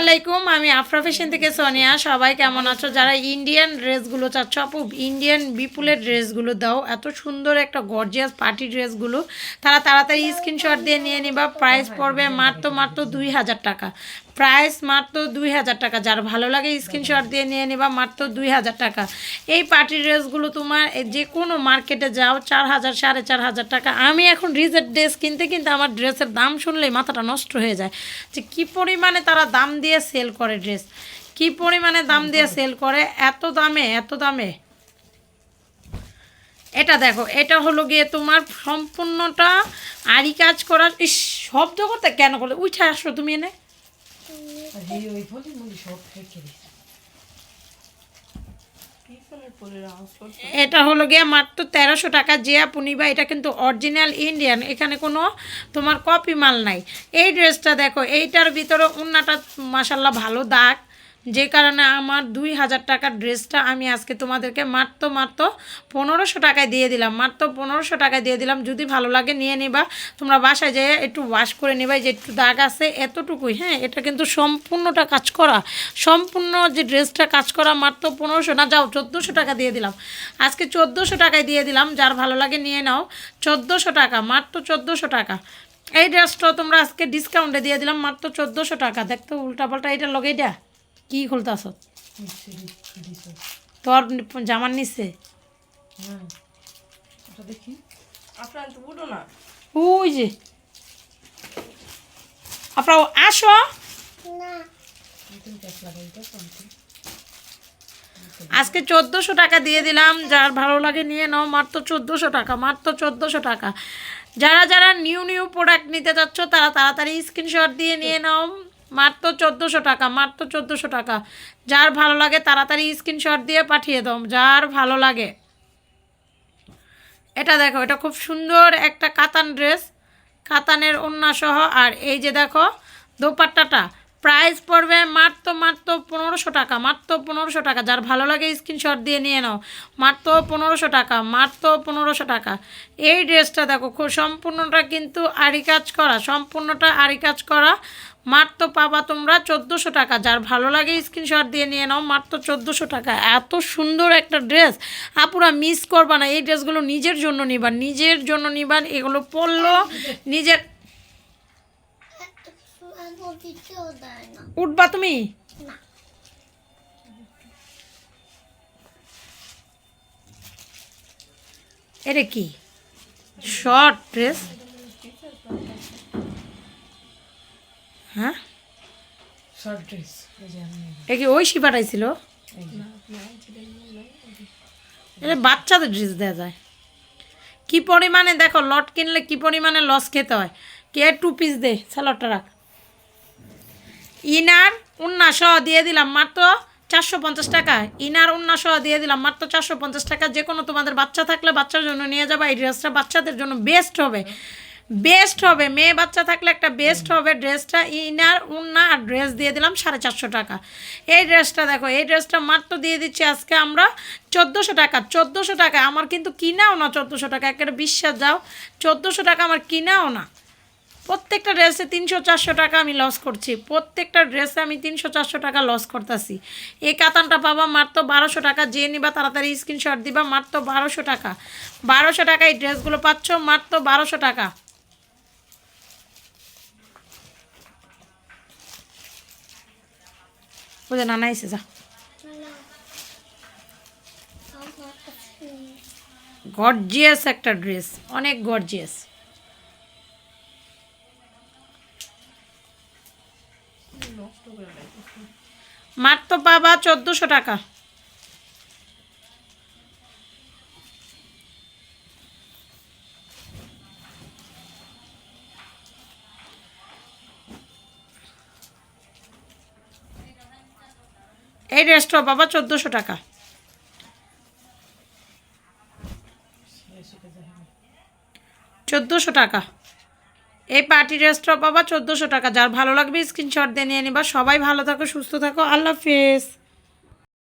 আলাইকুম, আমি আফরা ফ্যাশন থেকে সোনিয়া। সবাই কেমন আছো? যারা ইন্ডিয়ান ড্রেসগুলো চাচ্ছ, আপু ইন্ডিয়ান বিপুলের ড্রেসগুলো দাও। এত সুন্দর একটা গর্জিয়াস পার্টি ড্রেসগুলো তারা তাড়াতাড়ি স্ক্রিনশট দিয়ে নিয়ে নিবা। প্রাইস পড়বে মাত্র মাত্র দুই হাজার টাকা। প্রাইস মাত্র দুই হাজার টাকা। যার ভালো লাগে স্ক্রিনশট দিয়ে নিয়ে নিবা, মাত্র দুই হাজার টাকা। এই পার্টি ড্রেসগুলো তোমার যে কোনো মার্কেটে যাও, চার হাজার, সাড়ে চার হাজার টাকা। আমি এখন রিজের ড্রেস কিনতে কিনতে আমার ড্রেসের দাম শুনলেই মাথাটা নষ্ট হয়ে যায়। যে কী পরিমাণে তারা দাম দিয়ে সেল করে ড্রেস কী পরিমাণে দাম দিয়ে সেল করে? এত দামে এত দামে? এটা দেখো, এটা হলো গিয়ে তোমার সম্পূর্ণটা আরি কাজ করার, ইস, শব্দ করতে কেন করলে উঠে আসো তুমি এনে। এটা হলো গিয়ে মাত্র তেরোশো টাকা জিয়া পুনিবা এটা কিন্তু অরিজিনাল ইন্ডিয়ান এখানে কোনো তোমার কপি মাল নাই। এই ড্রেসটা দেখো এইটার ভিতরে উন্নাটা মাসাল্লাহ ভালো দাগ। যে কারণে আমার দুই হাজার টাকার ড্রেসটা আমি আজকে তোমাদেরকে মাত্র মাত্র পনেরোশো টাকায় দিয়ে দিলাম। মাত্র পনেরোশো টাকায় দিয়ে দিলাম। যদি ভালো লাগে নিয়ে নিবা। তোমরা বাসায় যেয়ে একটু ওয়াশ করে নেবা। যে একটু দাগ আছে, এতটুকুই হ্যাঁ? এটা কিন্তু সম্পূর্ণটা কাজ করা। সম্পূর্ণ যে ড্রেসটা কাজ করা মাত্র পনেরোশো না, যাও, চোদ্দোশো টাকা দিয়ে দিলাম। আজকে চোদ্দোশো টাকায় দিয়ে দিলাম। যার ভালো লাগে নিয়ে নাও। চোদ্দোশো টাকা, মাত্র চোদ্দোশো টাকা। এই ড্রেসটাও তোমরা আজকে ডিসকাউন্টে দিয়ে দিলাম। মাত্র চোদ্দোশো টাকা। দেখতো উল্টাপাল্টা এটা লগে এটা কি খুলতাছ? তোর জামার নিচে? আপনার তো বুড়ো না। ওই যে। আপনার আসো। আজকে চোদ্দোশো টাকা দিয়ে দিলাম। যার ভালো লাগে নিয়ে নাও। মাত্র চোদ্দোশো টাকা মাত্র চোদ্দোশো টাকা। যারা যারা নিউ নিউ প্রোডাক্ট নিতে চাচ্ছ তারা তাড়াতাড়ি স্ক্রিনশট দিয়ে নিয়ে নাও। মাত্র চোদ্দোশো টাকা, মাত্র চোদ্দোশো টাকা। যার ভালো লাগে তাড়াতাড়ি স্ক্রিনশট দিয়ে পাঠিয়ে দাও, যার ভালো লাগে। এটা দেখো, এটা খুব সুন্দর একটা কাতান ড্রেস কাতানের সহ। আর এই যে দেখো, দোপাট্টাটা প্রাইস পড়বে মাত্র মাত্র পনেরোশো টাকা, মাত্র পনেরোশো টাকা। যার ভালো লাগে স্ক্রিনশট দিয়ে নিয়ে নাও। মাত্র পনেরোশো টাকা, মাত্র পনেরোশো টাকা। এই ড্রেসটা দেখো খুব সম্পূর্ণটা কিন্তু আরি কাজ করা, সম্পূর্ণটা আরি কাজ করা। মাত্র পাবা তোমরা চোদ্দোশো টাকা। যার ভালো লাগে স্ক্রিনশট দিয়ে নিয়ে নাও, মাত্র চোদ্দোশো টাকা। এত সুন্দর একটা ড্রেস। আপুরা মিস করবা না, এই ড্রেসগুলো নিজের জন্য নিবান নিজের জন্য নিবান এগুলো পরলো, নিজের উঠবা তুমি? এটা কি? শর্ট ড্রেস হ্যাঁ? শর্ট ড্রেস এ কি ওই পাঠাইছিল? এটা বাচ্চাদের ড্রেস দেওয়া যায়। কি পরিমাণে দেখো লট কিনলে কি পরিমাণে লস খেতে হয়। কে টু পিস দে স্যালাডটা রাখ। ইনার উন্না সহ দিয়ে দিলাম মাত্র চারশো পঞ্চাশ টাকা। ইনার উন্না সহ দিয়ে দিলাম মাত্র চারশো পঞ্চাশ টাকা। যে কোনো তোমাদের বাচ্চা থাকলে বাচ্চার জন্য নিয়ে যাবে। এই ড্রেসটা বাচ্চাদের জন্য বেস্ট হবে। বেস্ট হবে। মেয়ে বাচ্চা থাকলে একটা বেস্ট হবে ড্রেসটা। ইনার, উন্না আর ড্রেস দিয়ে দিলাম সাড়ে চারশো টাকা। এই ড্রেসটা দেখো, এই ড্রেসটা মাত্র দিয়ে দিচ্ছি আজকে আমরা চোদ্দোশো টাকা। চোদ্দোশো টাকা। আমার কিন্তু কিনাও না চোদ্দোশো টাকা। একেবারে বিশ্বাস যাও চোদ্দোশো টাকা আমার কিনাও না। প্রত্যেকটা ড্রেসে তিনশো চারশো টাকা আমি লস করছি। প্রত্যেকটা ড্রেসে আমি তিনশো চারশো টাকা লস করতেছি। এই কাতানটা পাবা মাত্র বারোশো টাকা। যে নিবা তাড়াতাড়ি স্ক্রিনশট দিবা মাত্র বারোশো টাকা। বারোশো টাকা এই ড্রেসগুলো পাচ্ছ মাত্র বারোশো টাকা। বুঝে নানা এসে যা। গর্জিয়াস একটা ড্রেস অনেক গর্জিয়াস মাত্র পাবা চোদ্দোশো টাকা। এই ড্রেসটা বাবা চোদ্দোশো টাকা। চোদ্দোশো টাকা। এই পার্টি ড্রেসটা পাবা চোদ্দোশো টাকা। যার ভালো লাগবে স্ক্রিনশট দিয়ে নিয়ে নিবা। সবাই ভালো থাকো, সুস্থ থাকো। আল্লাহ হাফেজ।